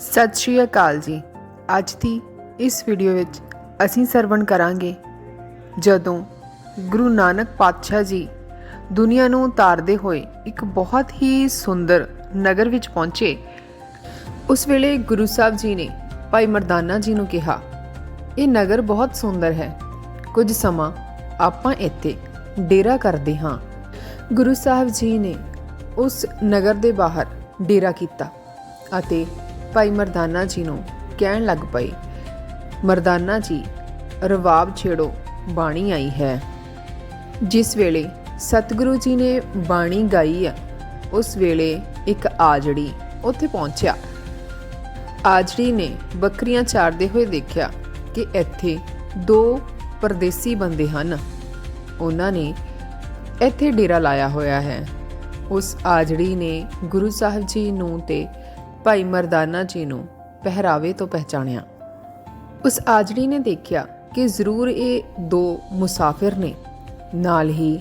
ਸਤਿ ਸ਼੍ਰੀ ਅਕਾਲ ਜੀ। ਅੱਜ ਦੀ ਇਸ ਵੀਡੀਓ ਵਿੱਚ ਅਸੀਂ ਸਰਵਣ ਕਰਾਂਗੇ। ਜਦੋਂ ਗੁਰੂ ਨਾਨਕ ਪਾਤਸ਼ਾਹ ਜੀ ਦੁਨੀਆ ਨੂੰ ਉਤਾਰਦੇ ਹੋਏ ਇੱਕ ਬਹੁਤ ਹੀ ਸੁੰਦਰ ਨਗਰ ਵਿੱਚ ਪਹੁੰਚੇ, ਉਸ ਵੇਲੇ ਗੁਰੂ ਸਾਹਿਬ ਜੀ ਨੇ ਭਾਈ ਮਰਦਾਨਾ ਜੀ ਨੂੰ ਕਿਹਾ, ਇਹ ਨਗਰ ਬਹੁਤ ਸੁੰਦਰ ਹੈ। ਕੁਝ ਸਮਾਂ ਆਪਾਂ ਇੱਥੇ ਡੇਰਾ ਕਰਦੇ ਹਾਂ। ਗੁਰੂ ਸਾਹਿਬ ਜੀ ਨੇ ਉਸ ਨਗਰ ਦੇ ਬਾਹਰ ਡੇਰਾ ਕੀਤਾ ਅਤੇ ਭਾਈ ਮਰਦਾਨਾ ਜੀ ਨੂੰ ਕਹਿਣ ਲੱਗ ਪਏ, ਮਰਦਾਨਾ ਜੀ, ਰਵਾਬ ਛੇੜੋ, ਬਾਣੀ ਆਈ ਹੈ। ਜਿਸ ਵੇਲੇ ਸਤਿਗੁਰੂ ਜੀ ਨੇ ਬਾਣੀ ਗਾਈ ਆ ਉਸ ਵੇਲੇ ਇੱਕ ਆਜੜੀ ਉੱਥੇ ਪਹੁੰਚਿਆ। ਆਜੜੀ ਨੇ ਬੱਕਰੀਆਂ ਚਾਰਦੇ ਹੋਏ ਦੇਖਿਆ ਕਿ ਇੱਥੇ ਦੋ ਪਰਦੇਸੀ ਬੰਦੇ ਹਨ। ਉਹਨਾਂ ਨੇ ਇੱਥੇ ਡੇਰਾ ਲਾਇਆ ਹੋਇਆ ਹੈ। ਉਸ ਆਜੜੀ ਨੇ ਗੁਰੂ ਸਾਹਿਬ ਜੀ ਨੂੰ ਤੇ ਭਾਈ ਮਰਦਾਨਾ ਜੀ ਨੂੰ ਪਹਿਰਾਵੇ ਤੋਂ ਪਹਿਚਾਣਿਆ। ਉਸ ਆਜੜੀ ਨੇ ਦੇਖਿਆ ਕਿ ਜ਼ਰੂਰ ਇਹ ਦੋ ਮੁਸਾਫਿਰ ਨੇ। ਨਾਲ ਹੀ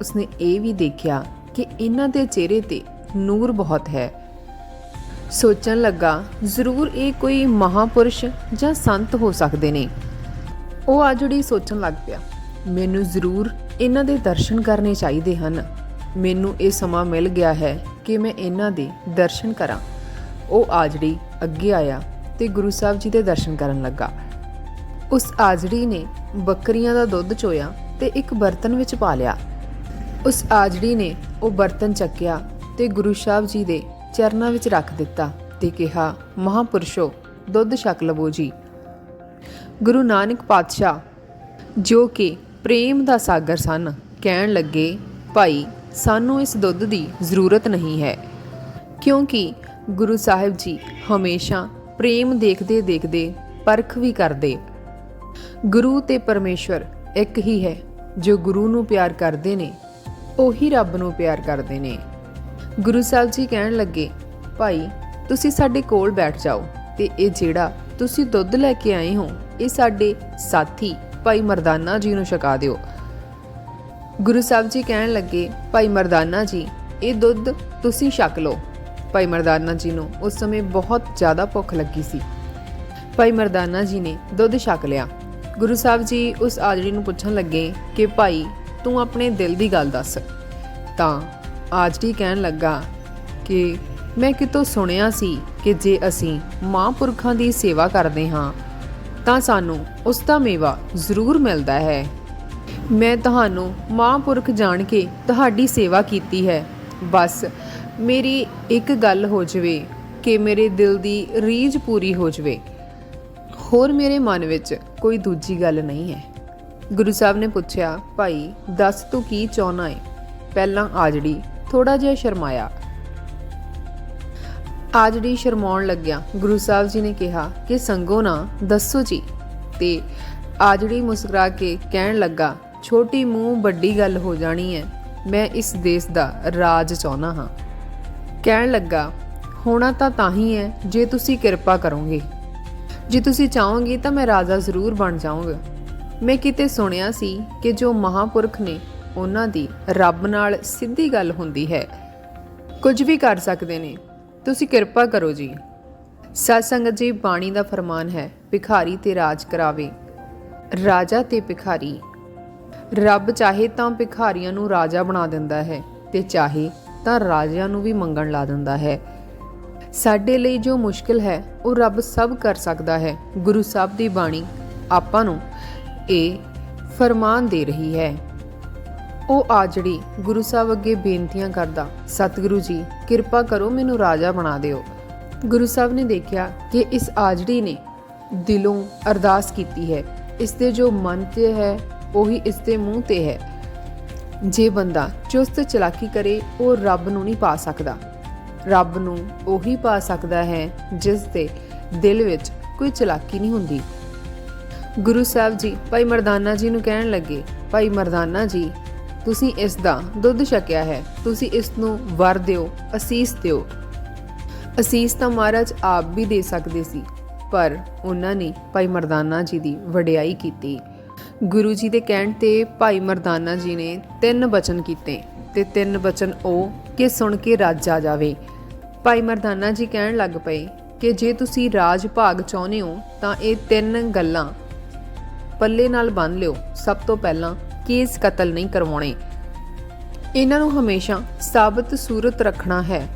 ਉਸਨੇ ਇਹ ਵੀ ਦੇਖਿਆ ਕਿ ਇਹਨਾਂ ਦੇ ਚਿਹਰੇ ਤੇ ਨੂਰ ਬਹੁਤ ਹੈ। ਸੋਚਣ ਲੱਗਾ, ਜ਼ਰੂਰ ਇਹ ਕੋਈ ਮਹਾਪੁਰਸ਼ ਜਾਂ ਸੰਤ ਹੋ ਸਕਦੇ ਨੇ। ਉਹ ਆਜੜੀ ਸੋਚਣ ਲੱਗ ਪਿਆ, ਮੈਨੂੰ ਜ਼ਰੂਰ ਇਹਨਾਂ ਦੇ ਦਰਸ਼ਨ ਕਰਨੇ ਚਾਹੀਦੇ ਹਨ। ਮੈਨੂੰ ਇਹ ਸਮਾਂ ਮਿਲ ਗਿਆ ਹੈ ਕਿ ਮੈਂ ਇਹਨਾਂ ਦੇ ਦਰਸ਼ਨ ਕਰਾਂ। ਉਹ ਆਜੜੀ ਅੱਗੇ ਆਇਆ ਤੇ ਗੁਰੂ ਸਾਹਿਬ ਜੀ ਦੇ ਦਰਸ਼ਨ ਕਰਨ ਲੱਗਾ। ਉਸ ਆਜੜੀ ਨੇ ਬੱਕਰੀਆਂ ਦਾ ਦੁੱਧ ਚੋਇਆ ਤੇ ਇੱਕ ਬਰਤਨ ਵਿੱਚ ਪਾ ਲਿਆ। ਉਸ ਆਜੜੀ ਨੇ ਉਹ ਬਰਤਨ ਚੱਕਿਆ ਤੇ ਗੁਰੂ ਸਾਹਿਬ ਜੀ ਦੇ ਚਰਨਾਂ ਵਿੱਚ ਰੱਖ ਦਿੱਤਾ ਤੇ ਕਿਹਾ, ਮਹਾਪੁਰਸ਼ੋ, ਦੁੱਧ ਛਕ ਲਵੋ ਜੀ। ਗੁਰੂ ਨਾਨਕ ਪਾਤਸ਼ਾਹ, ਜੋ ਕਿ ਪ੍ਰੇਮ ਦਾ ਸਾਗਰ ਸਨ, ਕਹਿਣ ਲੱਗੇ, ਭਾਈ, ਸਾਨੂੰ ਇਸ ਦੁੱਧ ਦੀ ਜ਼ਰੂਰਤ ਨਹੀਂ ਹੈ, ਕਿਉਂਕਿ ਗੁਰੂ ਸਾਹਿਬ ਜੀ ਹਮੇਸ਼ਾ ਪ੍ਰੇਮ ਦੇਖਦੇ ਦੇਖਦੇ ਪਰਖ ਵੀ ਕਰਦੇ। ਗੁਰੂ ਤੇ ਪਰਮੇਸ਼ਵਰ ਇੱਕ ਹੀ ਹੈ, ਜੋ ਗੁਰੂ ਨੂੰ ਪਿਆਰ ਕਰਦੇ ਨੇ, ਉਹੀ ਰੱਬ ਨੂੰ ਪਿਆਰ ਕਰਦੇ ਨੇ। ਗੁਰੂ ਸਾਹਿਬ ਜੀ ਕਹਿਣ ਲੱਗੇ, ਭਾਈ, ਤੁਸੀਂ ਸਾਡੇ ਕੋਲ ਬੈਠ ਜਾਓ ਤੇ ਇਹ ਜਿਹੜਾ ਤੁਸੀਂ ਦੁੱਧ ਲੈ ਕੇ ਆਏ ਹੋ, ਇਹ ਸਾਡੇ ਸਾਥੀ ਭਾਈ ਮਰਦਾਨਾ ਜੀ ਨੂੰ ਛਕਾ ਦਿਓ। ਗੁਰੂ ਸਾਹਿਬ ਜੀ ਕਹਿਣ ਲੱਗੇ, ਭਾਈ ਮਰਦਾਨਾ ਜੀ, ਇਹ ਦੁੱਧ ਤੁਸੀਂ ਛਕ ਲਓ। ਭਾਈ ਮਰਦਾਨਾ ਜੀ ਨੂੰ ਉਸ ਸਮੇਂ ਬਹੁਤ ਜ਼ਿਆਦਾ ਭੁੱਖ ਲੱਗੀ ਸੀ। ਭਾਈ ਮਰਦਾਨਾ ਜੀ ਨੇ ਦੁੱਧ ਛਕ ਲਿਆ। ਗੁਰੂ ਸਾਹਿਬ ਜੀ ਉਸ ਆਜੜੀ ਨੂੰ ਪੁੱਛਣ ਲੱਗੇ ਕਿ ਭਾਈ, ਤੂੰ ਆਪਣੇ ਦਿਲ ਦੀ ਗੱਲ ਦੱਸ। ਤਾਂ ਆਜੜੀ ਕਹਿਣ ਲੱਗਾ ਕਿ ਮੈਂ ਕਿਤੋਂ ਸੁਣਿਆ ਸੀ ਕਿ ਜੇ ਅਸੀਂ ਮਹਾਂਪੁਰਖਾਂ ਦੀ ਸੇਵਾ ਕਰਦੇ ਹਾਂ, ਤਾਂ ਸਾਨੂੰ ਉਸ ਦਾ ਮੇਵਾ ਜ਼ਰੂਰ ਮਿਲਦਾ ਹੈ। ਮੈਂ ਤੁਹਾਨੂੰ ਮਹਾਂਪੁਰਖ ਜਾਣ ਕੇ ਤੁਹਾਡੀ ਸੇਵਾ ਕੀਤੀ ਹੈ। ਬਸ ਮੇਰੀ ਇੱਕ ਗੱਲ ਹੋ ਜਵੇ ਕਿ ਮੇਰੇ ਦਿਲ ਦੀ ਰੀਝ ਪੂਰੀ ਹੋ ਜਵੇ। ਹੋਰ ਮੇਰੇ ਮਨ ਵਿੱਚ ਕੋਈ ਦੂਜੀ ਗੱਲ ਨਹੀਂ ਹੈ। ਗੁਰੂ ਸਾਹਿਬ ਨੇ ਪੁੱਛਿਆ, ਭਾਈ, ਦੱਸ ਤੂੰ ਕੀ ਚਾਹਨਾ ਹੈ ਪਹਿਲਾਂ ਆਜੜੀ ਥੋੜਾ ਜਿਹਾ ਸ਼ਰਮਾਇਆ। ਆਜੜੀ ਸ਼ਰਮਾਉਣ ਲੱਗਿਆ। ਗੁਰੂ ਸਾਹਿਬ ਜੀ ਨੇ ਕਿਹਾ ਕਿ, ਸੰਗੋ ਨਾ, ਦੱਸੋ ਜੀ। ਤੇ ਆਜੜੀ ਮੁਸਕਰਾ ਕੇ ਕਹਿਣ ਲੱਗਾ, ਛੋਟੀ ਮੂੰਹ ਵੱਡੀ ਗੱਲ ਹੋ ਜਾਣੀ ਹੈ ਮੈਂ ਇਸ ਦੇਸ਼ ਦਾ ਰਾਜ ਚਾਹਨਾ ਹਾਂ। ਕਹਿਣ ਲੱਗਾ, ਹੋਣਾ ਤਾਂ ਤਾਂ ਹੀ ਹੈ, ਜੇ ਤੁਸੀਂ ਕਿਰਪਾ ਕਰੋਗੇ। ਜੇ ਤੁਸੀਂ ਚਾਹੋਗੇ ਤਾਂ ਮੈਂ ਰਾਜਾ ਜ਼ਰੂਰ ਬਣ ਜਾਵਾਂਗਾ ਮੈਂ ਕਿਤੇ ਸੁਣਿਆ ਸੀ ਕਿ ਜੋ ਮਹਾਪੁਰਖ ਨੇ ਉਹਨਾਂ ਦੀ ਰੱਬ ਨਾਲ ਸਿੱਧੀ ਗੱਲ ਹੁੰਦੀ ਹੈ। ਕੁਝ ਵੀ ਕਰ ਸਕਦੇ ਨੇ। ਤੁਸੀਂ ਕਿਰਪਾ ਕਰੋ ਜੀ। ਸਤ ਸੰਗਤ ਜੀ, ਬਾਣੀ ਦਾ ਫਰਮਾਨ ਹੈ, ਭਿਖਾਰੀ ਤੇ ਰਾਜ ਕਰਾਵੇ। ਰਾਜਾ ਤੇ ਭਿਖਾਰੀ। ਰੱਬ ਚਾਹੇ ਤਾਂ ਭਿਖਾਰੀਆਂ ਨੂੰ ਰਾਜਾ ਬਣਾ ਦਿੰਦਾ ਹੈ ਤੇ ਚਾਹੇ ਤਾਂ ਰਾਜਿਆਂ ਨੂੰ ਵੀ ਮੰਗਣ ਲਾ ਦਿੰਦਾ ਹੈ। ਸਾਡੇ ਲਈ ਜੋ ਮੁਸ਼ਕਿਲ ਹੈ, ਉਹ ਰੱਬ ਸਭ ਕਰ ਸਕਦਾ ਹੈ। ਗੁਰੂ ਸਾਹਿਬ ਦੀ ਬਾਣੀ ਆਪਾਂ ਨੂੰ ਇਹ ਫਰਮਾਨ ਦੇ ਰਹੀ ਹੈ। ਉਹ ਆਜੜੀ ਗੁਰੂ ਸਾਹਿਬ ਅੱਗੇ ਬੇਨਤੀਆਂ ਕਰਦਾ, ਸਤਿਗੁਰੂ ਜੀ, ਕਿਰਪਾ ਕਰੋ ਮੈਨੂੰ ਰਾਜਾ ਬਣਾ ਦਿਓ। ਗੁਰੂ ਸਾਹਿਬ ਨੇ ਦੇਖਿਆ ਕਿ ਇਸ ਆਜੜੀ ਨੇ ਦਿਲੋਂ ਅਰਦਾਸ ਕੀਤੀ ਹੈ। ਇਸ ਦੇ ਜੋ ਮਨ ਤੇ ਹੈ, ਉਹੀ ਇਸ ਦੇ ਮੂੰਹ ਤੇ ਹੈ। ਜੇ ਬੰਦਾ ਚੁਸਤ ਚਲਾਕੀ ਕਰੇ, ਉਹ ਰੱਬ ਨੂੰ ਨਹੀਂ ਪਾ ਸਕਦਾ। ਰੱਬ ਨੂੰ ਉਹੀ ਪਾ ਸਕਦਾ ਹੈ ਜਿਸ ਦੇ ਦਿਲ ਵਿੱਚ ਕੋਈ ਚਲਾਕੀ ਨਹੀਂ ਹੁੰਦੀ। ਗੁਰੂ ਸਾਹਿਬ ਜੀ, ਭਾਈ ਮਰਦਾਨਾ ਜੀ ਨੂੰ ਕਹਿਣ ਲੱਗੇ, ਭਾਈ ਮਰਦਾਨਾ ਜੀ, ਤੁਸੀਂ ਇਸ ਦਾ ਦੁੱਧ ਛਕਿਆ ਹੈ। ਤੁਸੀਂ ਇਸ ਨੂੰ ਵਰ ਦਿਓ, ਅਸੀਸ ਦਿਓ। ਅਸੀਸ ਤਾਂ ਮਹਾਰਾਜ ਆਪ ਵੀ ਦੇ ਸਕਦੇ ਸੀ, ਪਰ ਉਹਨਾਂ ਨੇ ਭਾਈ ਮਰਦਾਨਾ ਜੀ ਦੀ ਵਡਿਆਈ ਕੀਤੀ। ਗੁਰੂ ਜੀ ਦੇ ਕਹਿਣ ਤੇ ਭਾਈ ਮਰਦਾਨਾ ਜੀ ਨੇ ਤਿੰਨ ਬਚਨ ਕੀਤੇ ਤੇ ਤਿੰਨ ਬਚਨ ਉਹ ਕਿ ਸੁਣ ਕੇ ਰੱਜ ਆ ਜਾਵੇ। ਭਾਈ ਮਰਦਾਨਾ ਜੀ ਕਹਿਣ ਲੱਗ ਪਏ ਕਿ ਜੇ ਤੁਸੀਂ ਰਾਜ ਭਾਗ ਚਾਹੁੰਦੇ ਹੋ ਤਾਂ ਇਹ ਤਿੰਨ ਗੱਲਾਂ ਪੱਲੇ ਨਾਲ ਬੰਨ ਲਿਓ। ਸਭ ਤੋਂ ਪਹਿਲਾਂ ਕੇਸ ਕਤਲ ਨਹੀਂ ਕਰਵਾਉਣੇ। ਇਹਨਾਂ ਨੂੰ ਹਮੇਸ਼ਾ ਸਾਬਤ ਸੂਰਤ ਰੱਖਣਾ ਹੈ।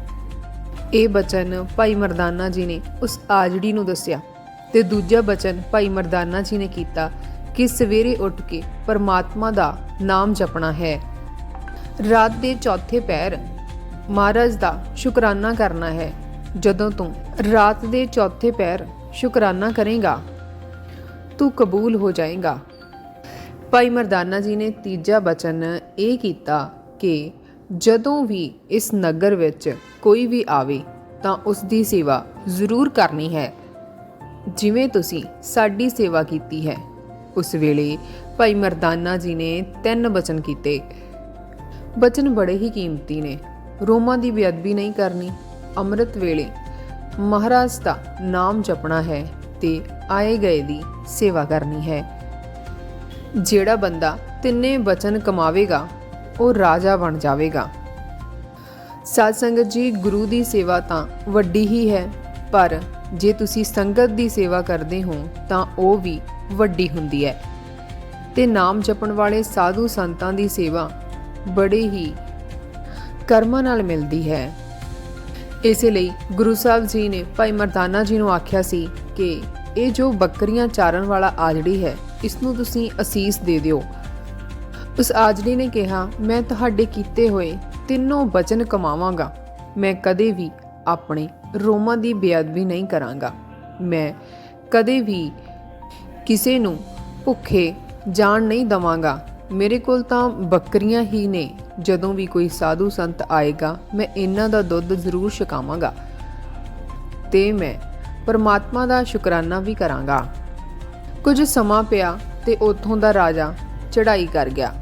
ਇਹ ਬਚਨ ਭਾਈ ਮਰਦਾਨਾ ਜੀ ਨੇ ਉਸ ਆਜੜੀ ਨੂੰ ਦੱਸਿਆ ਤੇ ਦੂਜਾ ਬਚਨ ਭਾਈ ਮਰਦਾਨਾ ਜੀ ਨੇ ਕੀਤਾ ਕਿ ਸਵੇਰੇ ਉੱਠ ਕੇ ਪਰਮਾਤਮਾ ਦਾ ਨਾਮ ਜਪਣਾ ਹੈ। ਰਾਤ ਦੇ ਚੌਥੇ ਪੈਰ ਮਹਾਰਾਜ ਦਾ ਸ਼ੁਕਰਾਨਾ ਕਰਨਾ ਹੈ। ਜਦੋਂ ਤੂੰ ਰਾਤ ਦੇ ਚੌਥੇ ਪੈਰ ਸ਼ੁਕਰਾਨਾ ਕਰੇਗਾ, ਤੂੰ ਕਬੂਲ ਹੋ ਜਾਏਗਾ। ਭਾਈ ਮਰਦਾਨਾ ਜੀ ਨੇ ਤੀਜਾ ਬਚਨ ਇਹ ਕੀਤਾ ਕਿ ਜਦੋਂ ਵੀ ਇਸ ਨਗਰ ਵਿੱਚ ਕੋਈ ਵੀ ਆਵੇ ਤਾਂ ਉਸ ਦੀ ਸੇਵਾ ਜ਼ਰੂਰ ਕਰਨੀ ਹੈ। ਜਿਵੇਂ ਤੁਸੀਂ ਸਾਡੀ ਸੇਵਾ ਕੀਤੀ ਹੈ। ਉਸ ਵੇਲੇ ਭਾਈ ਮਰਦਾਨਾ ਜੀ ਨੇ ਤਿੰਨ ਬਚਨ ਕੀਤੇ। ਬਚਨ ਬੜੇ ਹੀ ਕੀਮਤੀ ਨੇ। ਰੋਮਾਂ ਦੀ ਬੇਅਦਬੀ ਨਹੀਂ ਕਰਨੀ। ਅੰਮ੍ਰਿਤ ਵੇਲੇ ਮਹਾਰਾਜ ਦਾ ਨਾਮ ਜਪਣਾ ਹੈ ਤੇ ਆਏ ਗਏ ਦੀ ਸੇਵਾ ਕਰਨੀ ਹੈ। ਜਿਹੜਾ ਬੰਦਾ ਤਿੰਨੇ ਬਚਨ ਕਮਾਵੇਗਾ, ਉਹ ਰਾਜਾ ਬਣ ਜਾਵੇਗਾ। ਸਾਧ ਸੰਗਤ ਜੀ, ਗੁਰੂ ਦੀ ਸੇਵਾ ਤਾਂ ਵੱਡੀ ਹੀ ਹੈ, ਪਰ ਜੇ ਤੁਸੀਂ ਸੰਗਤ ਦੀ ਸੇਵਾ ਕਰਦੇ ਹੋ, ਤਾਂ ਉਹ ਵੀ ਵੱਡੀ ਹੁੰਦੀ ਹੈ। ਤੇ ਨਾਮ ਜਪਣ ਵਾਲੇ ਸਾਧੂ ਸੰਤਾਂ ਦੀ ਸੇਵਾ ਬੜੇ ਹੀ ਕਰਮਾਂ ਨਾਲ ਮਿਲਦੀ ਹੈ। ਇਸੇ ਲਈ ਗੁਰੂ ਸਾਹਿਬ ਜੀ ਨੇ ਭਾਈ ਮਰਦਾਨਾ ਜੀ ਨੂੰ ਆਖਿਆ ਸੀ ਕਿ ਇਹ ਜੋ ਬੱਕਰੀਆਂ ਚਾਰਨ ਵਾਲਾ ਆਜੜੀ ਹੈ ਇਸ ਨੂੰ ਤੁਸੀਂ ਅਸੀਸ ਦੇ ਦਿਓ। ਉਸ ਆਜੜੀ ਨੇ ਕਿਹਾ, ਮੈਂ ਤੁਹਾਡੇ ਕੀਤੇ ਹੋਏ ਤਿੰਨੋਂ ਬਚਨ ਕਮਾਵਾਂਗਾ। ਮੈਂ ਕਦੇ ਵੀ ਆਪਣੇ ਰੋਮਾਂ ਦੀ ਬੇਅਦਬੀ ਨਹੀਂ ਕਰਾਂਗਾ। ਮੈਂ ਕਦੇ ਵੀ ਕਿਸੇ ਨੂੰ ਭੁੱਖੇ ਜਾਣ ਨਹੀਂ ਦਵਾਂਗਾ। ਮੇਰੇ ਕੋਲ ਤਾਂ ਬੱਕਰੀਆਂ ਹੀ ਨੇ। ਜਦੋਂ ਵੀ ਕੋਈ ਸਾਧੂ ਸੰਤ ਆਏਗਾ, ਮੈਂ ਇਹਨਾਂ ਦਾ ਦੁੱਧ ਜ਼ਰੂਰ ਛਕਾਵਾਂਗਾ ਤੇ ਮੈਂ ਪਰਮਾਤਮਾ ਦਾ ਸ਼ੁਕਰਾਨਾ ਵੀ ਕਰਾਂਗਾ। ਕੁਝ ਸਮਾਂ ਪਿਆ ਤੇ ਉੱਥੋਂ ਦਾ ਰਾਜਾ ਚੜ੍ਹਾਈ ਕਰ ਗਿਆ।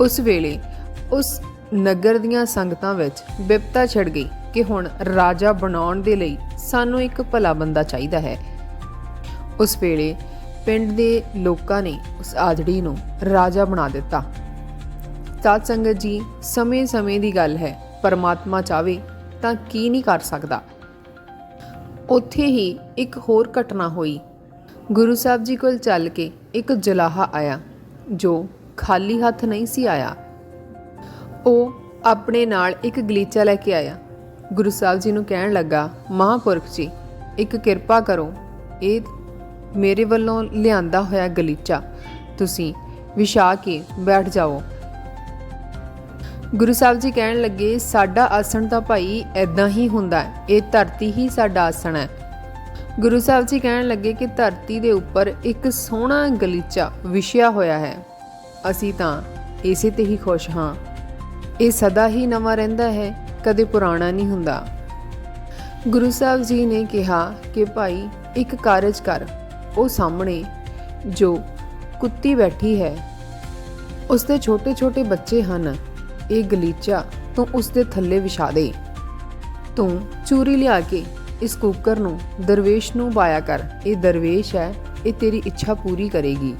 ਉਸ ਵੇਲੇ ਉਸ ਨਗਰ ਦੀਆਂ ਸੰਗਤਾਂ ਵਿੱਚ ਵਿਪਤਾ ਛੜ ਗਈ ਕਿ ਹੁਣ ਰਾਜਾ ਬਣਾਉਣ ਦੇ ਲਈ ਸਾਨੂੰ ਇੱਕ ਭਲਾ ਬੰਦਾ ਚਾਹੀਦਾ ਹੈ। ਉਸ ਵੇਲੇ ਪਿੰਡ ਦੇ ਲੋਕਾਂ ਨੇ ਉਸ ਆਜੜੀ ਨੂੰ ਰਾਜਾ ਬਣਾ ਦਿੱਤਾ। ਸਾਧ ਸੰਗਤ ਜੀ ਸਮੇਂ-ਸਮੇਂ ਦੀ ਗੱਲ ਹੈ, ਪਰਮਾਤਮਾ ਚਾਵੇ ਤਾਂ ਕੀ ਨਹੀਂ ਕਰ ਸਕਦਾ। ਉੱਥੇ ਹੀ ਇੱਕ ਹੋਰ ਘਟਨਾ ਹੋਈ। ਗੁਰੂ ਸਾਹਿਬ ਜੀ ਕੋਲ ਚੱਲ ਕੇ ਇੱਕ ਜਲਾਹਾ ਆਇਆ, ਜੋ ਖਾਲੀ ਹੱਥ ਨਹੀਂ ਸੀ ਆਇਆ। ਉਹ ਆਪਣੇ ਨਾਲ ਇੱਕ ਗਲੀਚਾ ਲੈ ਕੇ ਆਇਆ। ਗੁਰੂ ਸਾਹਿਬ ਜੀ ਨੂੰ ਕਹਿਣ ਲੱਗਾ, ਮਹਾਂਪੁਰਖ ਜੀ, ਇੱਕ ਕਿਰਪਾ ਕਰੋ, ਇਹ ਮੇਰੇ ਵੱਲੋਂ ਲਿਆਂਦਾ ਹੋਇਆ ਗਲੀਚਾ। ਤੁਸੀਂ ਵਿਛਾ ਕੇ ਬੈਠ ਜਾਓ। ਗੁਰੂ ਸਾਹਿਬ ਜੀ ਕਹਿਣ ਲੱਗੇ, ਸਾਡਾ ਆਸਣ ਤਾਂ ਭਾਈ ਐਦਾਂ ਹੀ ਹੁੰਦਾ ਹੈ। ਇਹ ਧਰਤੀ ਹੀ ਸਾਡਾ ਆਸਣ ਹੈ। ਗੁਰੂ ਸਾਹਿਬ ਜੀ ਕਹਿਣ ਲੱਗੇ ਕਿ ਧਰਤੀ ਦੇ ਉੱਪਰ ਇੱਕ ਸੋਹਣਾ ਗਲੀਚਾ ਵਿਛਿਆ ਹੋਇਆ ਹੈ। ਅਸੀਂ ਤਾਂ ਇਸੇ ਤੇ ਹੀ ਖੁਸ਼ ਹਾਂ। ਇਹ ਸਦਾ ਹੀ ਨਵਾਂ ਰਹਿੰਦਾ ਹੈ, ਕਦੇ ਪੁਰਾਣਾ ਨਹੀਂ ਹੁੰਦਾ। ਗੁਰੂ ਸਾਹਿਬ ਜੀ ਨੇ ਕਿਹਾ ਕਿ ਭਾਈ, ਇੱਕ ਕਾਰਜ ਕਰ। ਉਹ ਸਾਹਮਣੇ ਜੋ ਕੁੱਤੀ ਬੈਠੀ ਹੈ ਉਸ ਦੇ ਛੋਟੇ-ਛੋਟੇ ਬੱਚੇ ਹਨ। ਇਹ ਗਲੀਚਾ ਤੂੰ ਉਸ ਦੇ ਥੱਲੇ ਵਿਛਾ ਦੇ। ਤੂੰ ਚੂਰੀ ਲਿਆ ਕੇ ਇਸ ਕੁੱਕਰ ਨੂੰ, ਦਰਵੇਸ਼ ਨੂੰ ਪਾਇਆ ਕਰ। ਇਹ ਦਰਵੇਸ਼ ਹੈ, ਇਹ ਤੇਰੀ ਇੱਛਾ ਪੂਰੀ ਕਰੇਗੀ।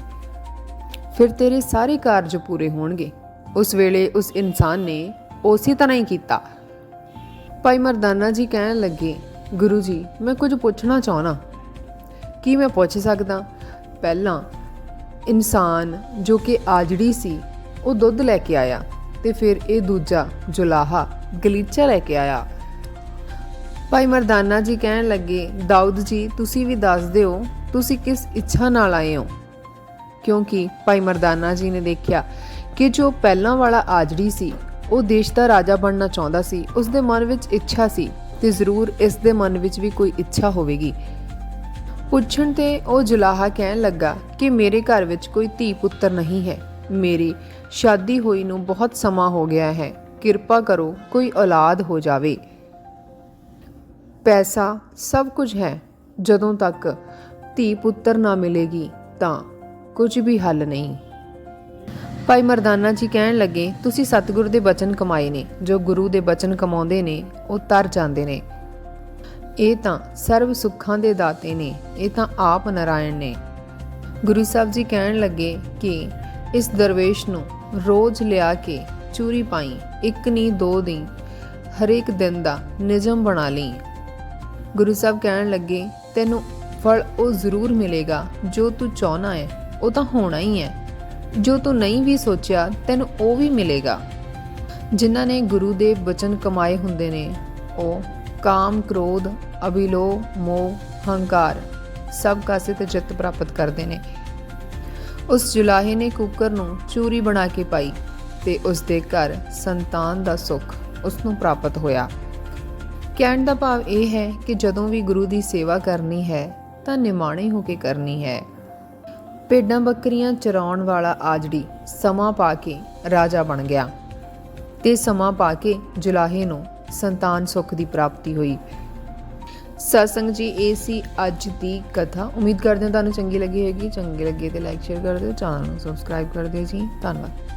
ਫਿਰ ਤੇਰੇ ਸਾਰੇ ਕਾਰਜ ਪੂਰੇ ਹੋਣਗੇ। ਉਸ ਵੇਲੇ ਉਸ ਇਨਸਾਨ ਨੇ ਉਸੇ ਤਰ੍ਹਾਂ ਹੀ ਕੀਤਾ। ਭਾਈ ਮਰਦਾਨਾ ਜੀ ਕਹਿਣ ਲੱਗੇ, ਗੁਰੂ ਜੀ, ਮੈਂ ਕੁਝ ਪੁੱਛਣਾ ਚਾਹਣਾ ਕੀ ਮੈਂ ਪੁੱਛ ਸਕਦਾ? ਪਹਿਲਾਂ ਇਨਸਾਨ ਜੋ ਕਿ ਆਜੜੀ ਸੀ, ਉਹ ਦੁੱਧ ਲੈ ਕੇ ਆਇਆ ਤੇ ਫਿਰ ਇਹ ਦੂਜਾ ਜੁਲਾਹਾ ਗਲੀਚਾ ਲੈ ਕੇ ਆਇਆ। ਭਾਈ ਮਰਦਾਨਾ ਜੀ ਕਹਿਣ ਲੱਗੇ, ਦਾਊਦ ਜੀ, ਤੁਸੀਂ ਵੀ ਦੱਸ ਦਿਓ, ਤੁਸੀਂ ਕਿਸ ਇੱਛਾ ਨਾਲ ਆਏ ਹੋ? ਕਿਉਂਕਿ ਭਾਈ ਮਰਦਾਨਾ ਜੀ ਨੇ ਦੇਖਿਆ ਕਿ ਜੋ ਪਹਿਲਾਂ ਵਾਲਾ ਆਜੜੀ ਸੀ, ਉਹ ਦੇਸ਼ ਦਾ ਰਾਜਾ ਬਣਨਾ ਚਾਹੁੰਦਾ ਸੀ ਉਸ ਦੇ ਮਨ ਵਿੱਚ ਇੱਛਾ ਸੀ ਤੇ ਜ਼ਰੂਰ ਇਸ ਦੇ ਮਨ ਵਿੱਚ ਵੀ ਕੋਈ ਇੱਛਾ ਹੋਵੇਗੀ। ਪੁੱਛਣ ਤੇ ਉਹ ਜੁਲਾਹਾ ਕਹਿਣ ਲੱਗਾ ਕਿ ਮੇਰੇ ਘਰ ਵਿੱਚ ਕੋਈ ਧੀ ਪੁੱਤਰ ਨਹੀਂ ਹੈ। ਮੇਰੀ ਸ਼ਾਦੀ ਹੋਈ ਨੂੰ ਬਹੁਤ ਸਮਾਂ ਹੋ ਗਿਆ ਹੈ। ਕਿਰਪਾ ਕਰੋ ਕੋਈ ਔਲਾਦ ਹੋ ਜਾਵੇ। ਪੈਸਾ ਸਭ ਕੁਝ ਹੈ। ਜਦੋਂ ਤੱਕ ਧੀ ਪੁੱਤਰ ਨਾ ਮਿਲੇਗੀ ਤਾਂ ਕੁਝ ਵੀ ਹੱਲ ਨਹੀਂ। ਭਾਈ ਮਰਦਾਨਾ ਜੀ ਕਹਿਣ ਲੱਗੇ, ਤੁਸੀਂ ਸਤਿਗੁਰ ਦੇ ਬਚਨ ਕਮਾਏ ਨੇ। ਜੋ ਗੁਰੂ ਦੇ ਬਚਨ ਕਮਾਉਂਦੇ ਨੇ, ਉਹ ਤਰ ਜਾਂਦੇ ਨੇ। ਇਹ ਤਾਂ ਸਰਵ ਸੁੱਖਾਂ ਦੇ ਦਾਤੇ ਨੇ, ਇਹ ਤਾਂ ਆਪ ਨਾਰਾਇਣ ਨੇ। ਗੁਰੂ ਸਾਹਿਬ ਜੀ ਕਹਿਣ ਲੱਗੇ ਕਿ ਇਸ ਦਰਵੇਸ਼ ਨੂੰ ਰੋਜ਼ ਲਿਆ ਕੇ ਚੂਰੀ ਪਾਈ, ਇੱਕ ਨਹੀਂ ਦੋ ਦੀ ਹਰੇਕ ਦਿਨ ਦਾ ਨਿਯਮ ਬਣਾ ਲਈ। ਗੁਰੂ ਸਾਹਿਬ ਕਹਿਣ ਲੱਗੇ, ਤੈਨੂੰ ਫਲ ਉਹ ਜ਼ਰੂਰ ਮਿਲੇਗਾ, ਜੋ ਤੂੰ ਚਾਹਨਾ ਹੈ, ਉਹ ਤਾਂ ਹੋਣਾ ਹੀ ਹੈ। ਜੋ ਤੂੰ ਨਹੀਂ ਵੀ ਸੋਚਿਆ, ਤੈਨੂੰ ਉਹ ਵੀ ਮਿਲੇਗਾ। ਜਿਨ੍ਹਾਂ ਨੇ ਗੁਰੂ ਦੇ ਬਚਨ ਕਮਾਏ ਹੁੰਦੇ ਨੇ, ਉਹ ਕਾਮ, ਕ੍ਰੋਧ ਅਭਿਲੋਭ ਮੋਹ, ਹੰਕਾਰ ਸਭ ਕਾਸੇ ਤੇ ਜਿੱਤ ਪ੍ਰਾਪਤ ਕਰਦੇ ਨੇ। ਉਸ ਜੁਲਾਹੇ ਨੇ ਕੁੱਕਰ ਨੂੰ ਚੂਰੀ ਬਣਾ ਕੇ ਪਾਈ ਤੇ ਉਸ ਦੇ ਘਰ ਸੰਤਾਨ ਦਾ ਸੁੱਖ ਉਸ ਨੂੰ ਪ੍ਰਾਪਤ ਹੋਇਆ। ਕਹਿਣ ਦਾ ਭਾਵ ਇਹ ਹੈ ਕਿ ਜਦੋਂ ਵੀ ਗੁਰੂ ਦੀ ਸੇਵਾ ਕਰਨੀ ਹੈ, ਤਾਂ ਨਿਮਾਣੇ ਹੋ ਕੇ ਕਰਨੀ ਹੈ। ਭੇਡਾਂ ਬੱਕਰੀਆਂ ਚਰਾਉਣ ਵਾਲਾ ਆਜੜੀ ਸਮਾਂ ਪਾ ਕੇ ਰਾਜਾ ਬਣ ਗਿਆ। ਤੇ ਸਮਾਂ ਪਾ ਕੇ ਜੁਲਾਹੇ ਨੂੰ ਸੰਤਾਨ ਸੁੱਖ ਦੀ ਪ੍ਰਾਪਤੀ ਹੋਈ। ਸਤਸੰਗ ਜੀ, ਇਹ ਸੀ ਅੱਜ ਦੀ ਕਥਾ। ਉਮੀਦ ਕਰਦੇ ਹਾਂ ਤੁਹਾਨੂੰ ਚੰਗੀ ਲੱਗੀ ਹੋਵੇਗੀ ਚੰਗੀ ਲੱਗੀ ਤੇ ਲਾਈਕ ਸ਼ੇਅਰ ਕਰ ਦਿਓ। ਚੈਨਲ ਨੂੰ ਸਬਸਕ੍ਰਾਈਬ ਕਰ ਦਿਓ ਜੀ। ਧੰਨਵਾਦ।